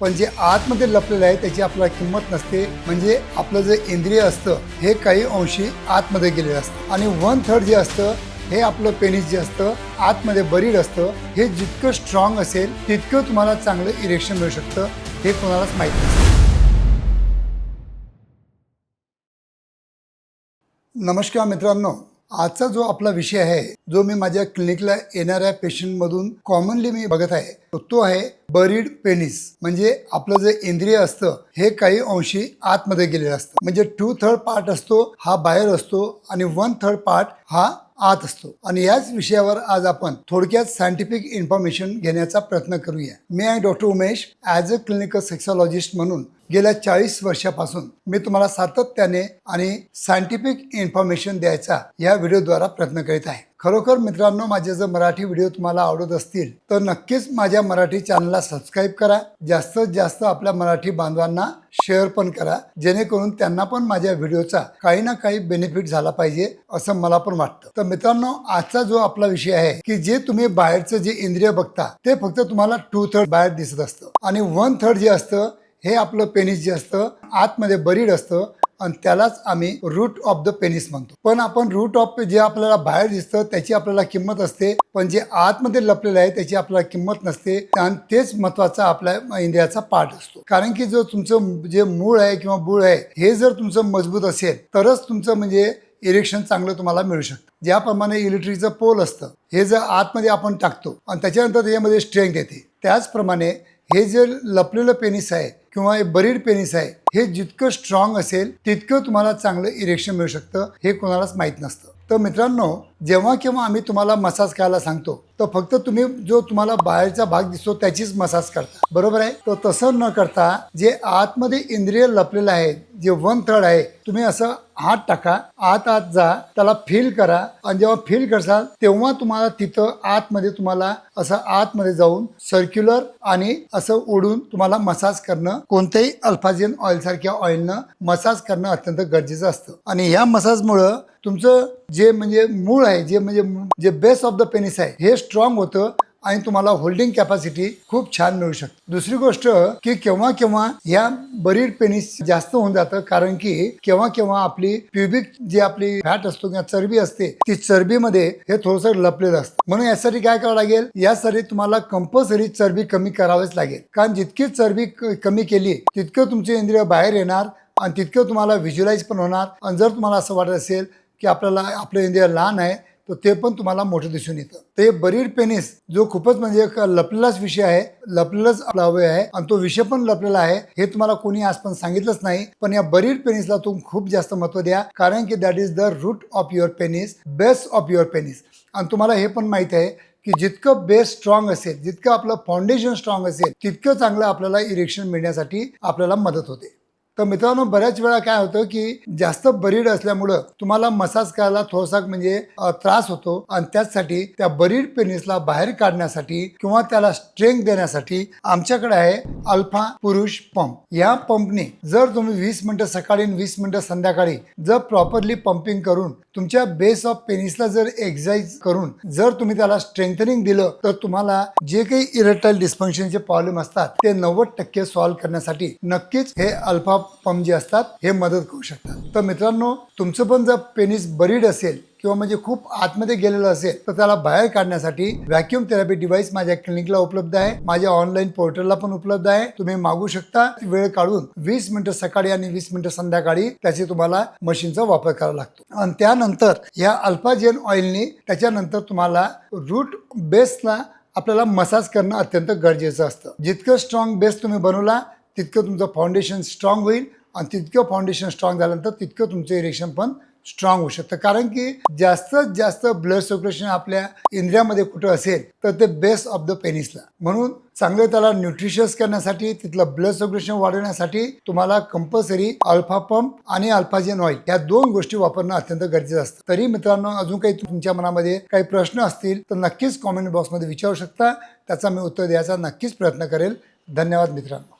पण जे आतमध्ये लपलेलं आहे त्याची आपल्याला किंमत नसते. म्हणजे आपलं जे इंद्रिय असतं हे काही अंशी आतमध्ये गेलेलं असतं. आणि वन थर्ड जे असतं हे आपलं पेनिस जे असतं आतमध्ये बरीड असतं हे जितकं स्ट्रॉंग असेल तितकं तुम्हाला चांगलं इरेक्शन मिळू शकतं हे कोणालाच माहीत नसतं. नमस्कार मित्रांनो. आजचा जो आपला विषय आहे जो मी माझ्या क्लिनिकला येणाऱ्या पेशंटमधून कॉमनली मी बघत आहे तो तो आहे बरीड पेनिस म्हणजे आपलं जे इंद्रिय असतं हे काही अंशी आतमध्ये गेलेलं असतं. म्हणजे टू थर्ड पार्ट असतो हा बाहेर असतो आणि वन थर्ड पार्ट हा आत असतो. आणि याच विषयावर आज आपण थोडक्यात सायंटिफिक इन्फॉर्मेशन घेण्याचा प्रयत्न करूया. मी आहे doctor Umesh as a clinical sexologist म्हणून गेल्या चाळीस वर्षापासून मी तुम्हाला सातत्याने आणि सायंटिफिक इन्फॉर्मेशन द्यायचा या व्हिडिओद्वारा प्रयत्न करीत आहे. खरोखर मित्रांनो माझे जर मराठी व्हिडिओ तुम्हाला आवडत असतील तर नक्कीच माझ्या मराठी चॅनलला सबस्क्राईब करा. जास्तीत जास्त आपल्या मराठी बांधवांना शेअर पण करा. जेणेकरून त्यांना पण माझ्या व्हिडिओचा काही ना काही बेनिफिट झाला पाहिजे असं मला पण वाटतं. तर मित्रांनो आजचा जो आपला विषय आहे की जे तुम्ही बाहेरचं जे इंद्रिय बघता ते फक्त तुम्हाला टू थर्ड बाहेर दिसत असतं. आणि वन थर्ड जे असतं हे आपलं पेनिस जे असतं आतमध्ये बरीड असतं आणि त्यालाच आम्ही रूट ऑफ द पेनिस म्हणतो. पण आपण रूट ऑफ जे आपल्याला बाहेर दिसतं त्याची आपल्याला किंमत असते. पण जे आतमध्ये लपलेलं आहे त्याची आपल्याला किंमत नसते. आणि तेच महत्त्वाचा आपल्या इंद्रियाचा पार्ट असतो. कारण की जो तुमचं जे मूळ आहे किंवा बूळ आहे हे जर तुमचं मजबूत असेल तरच तुमचं म्हणजे इरेक्शन चांगलं तुम्हाला मिळू शकतं. ज्याप्रमाणे इलेक्ट्रिकचं पोल असतं हे जर आतमध्ये आपण टाकतो आणि त्याच्यानंतर त्याच्यामध्ये स्ट्रेंथ येते. त्याचप्रमाणे हे जे लपलेलं पेनिस आहे किंवा हे बरीड पेनिस आहे हे जितकं स्ट्रॉंग असेल तितकं तुम्हाला चांगलं इरेक्शन मिळू शकतं हे कोणालाच माहीत नसतं. तर मित्रांनो जेव्हा केव्हा आम्ही तुम्हाला मसाज करायला सांगतो तर फक्त तुम्ही जो तुम्हाला बाहेरचा भाग दिसतो त्याचीच मसाज करता. बरोबर आहे? तर तसं न करता जे आतमध्ये इंद्रिय लपलेलं आहे जे वन थर्ड आहे तुम्ही असं हात टाका आत आत जा त्याला फील करा. आणि जेव्हा फील करसाल तेव्हा तुम्हाला तिथं आतमध्ये तुम्हाला असं आतमध्ये जाऊन सर्क्युलर आणि असं ओढून तुम्हाला मसाज करणं कोणत्याही अल्फाजिन ऑइल सारख्या ऑइलनं मसाज करणं अत्यंत गरजेचं असतं. आणि ह्या मसाजमुळं तुमचं जे म्हणजे मूळ आहे जे म्हणजे जे बेस ऑफ द पेनिस आहे हे स्ट्रॉंग होतं आणि तुम्हाला होल्डिंग कॅपॅसिटी खूप छान मिळू शकते. दुसरी गोष्ट की केव्हा केव्हा या बरीड पेनिस जास्त होऊन जातं कारण की केव्हा केव्हा आपली प्युबिक जी आपली फॅट असतो किंवा चरबी असते ती चरबीमध्ये हे थोडंसं लपलेलं असतं. म्हणून यासाठी काय करावं लागेल? यासाठी तुम्हाला कंपल्सरी चरबी कमी करावीच लागेल. कारण जितकी चरबी कमी केली तितकं तुमचे इंद्रिय बाहेर येणार आणि तितकं तुम्हाला व्हिज्युलाइज पण होणार. आणि जर तुम्हाला असं वाटत असेल की आपल्याला आपलं इंद्रिय लहान आहे तर ते पण तुम्हाला मोठं दिसून येतं. ते बरीड पेनिस जो खूपच म्हणजे एक लपलेलाच विषय आहे लपलेलाच आपला आहे आणि तो विषय पण लपलेला आहे हे तुम्हाला कोणी पण सांगितलंच नाही पण या बरीड पेनिसला तुम्ही खूप जास्त महत्त्व द्या कारण की that is the root of your penis base of your penis आणि तुम्हाला हे पण माहीत आहे की जितकं बेस स्ट्रॉंग असेल जितकं आपलं फाउंडेशन स्ट्रॉंग असेल तितकं चांगलं आपल्याला इरेक्शन मिळण्यासाठी आपल्याला मदत होते. तर मित्रांनो बऱ्याच वेळा काय होतं की जास्त बरीड असल्यामुळं तुम्हाला मसाज करायला थोडासा म्हणजे त्रास होतो. आणि त्याचसाठी त्या बरीड पेनिसला बाहेर काढण्यासाठी किंवा त्याला स्ट्रेंथ देण्यासाठी आमच्याकडे आहे अल्फा पुरुष पंप. या पंपने जर तुम्ही वीस मिनिटं सकाळी आणि वीस मिनिटं संध्याकाळी जर प्रॉपरली पंपिंग करून तुमच्या बेस ऑफ पेनिसला जर एक्झाईज करून जर तुम्ही त्याला स्ट्रेंथनिंग दिलं तर तुम्हाला जे काही इरेक्टाईल डिस्फंक्शनचे प्रॉब्लेम असतात ते नव्वद टक्के सॉल्व्ह करण्यासाठी नक्कीच हे अल्फा पंप जे असतात हे मदत करू शकतात. तर मित्रांनो तुमचं पण जर पेनिस बरीड असेल किंवा म्हणजे खूप आतमध्ये गेलेलं असेल तर त्याला बाहेर काढण्यासाठी व्हॅक्युम थेरपी डिव्हाइस माझ्या क्लिनिकला उपलब्ध आहे. माझ्या ऑनलाईन पोर्टलला पण उपलब्ध आहे. तुम्ही मागू शकता. वेळ काढून वीस मिनिटं सकाळी आणि वीस मिनिटं संध्याकाळी त्याची तुम्हाला मशीनचा वापर करावा लागतो. आणि त्यानंतर या अल्फाजेन ऑइलनी त्याच्यानंतर तुम्हाला रूट बेसला आपल्याला मसाज करणं अत्यंत गरजेचं असतं. जितकं स्ट्रॉंग बेस तुम्ही बनवला तितकं तुमचं फाउंडेशन स्ट्रॉंग होईल आणि तितकं फाउंडेशन स्ट्रॉंग झाल्यानंतर तितकं तुमचं इरेक्शन पण स्ट्रॉंग होऊ शकतं. कारण की जास्तीत जास्त ब्लड सर्क्युलेशन आपल्या इंद्रियामध्ये कुठं असेल तर ते बेस ऑफ द पेनिसला म्हणून चांगलं त्याला न्यूट्रिशियस करण्यासाठी तिथलं ब्लड सर्क्युलेशन वाढवण्यासाठी तुम्हाला कंपल्सरी अल्फा पंप आणि अल्फाजेन ऑइल या दोन गोष्टी वापरणं अत्यंत गरजेचं असतं. तरी मित्रांनो अजून काही तुमच्या मनामध्ये काही प्रश्न असतील तर नक्कीच कॉमेंट बॉक्समध्ये विचारू शकता. त्याचा मी उत्तर द्यायचा नक्कीच प्रयत्न करेल. धन्यवाद मित्रांनो.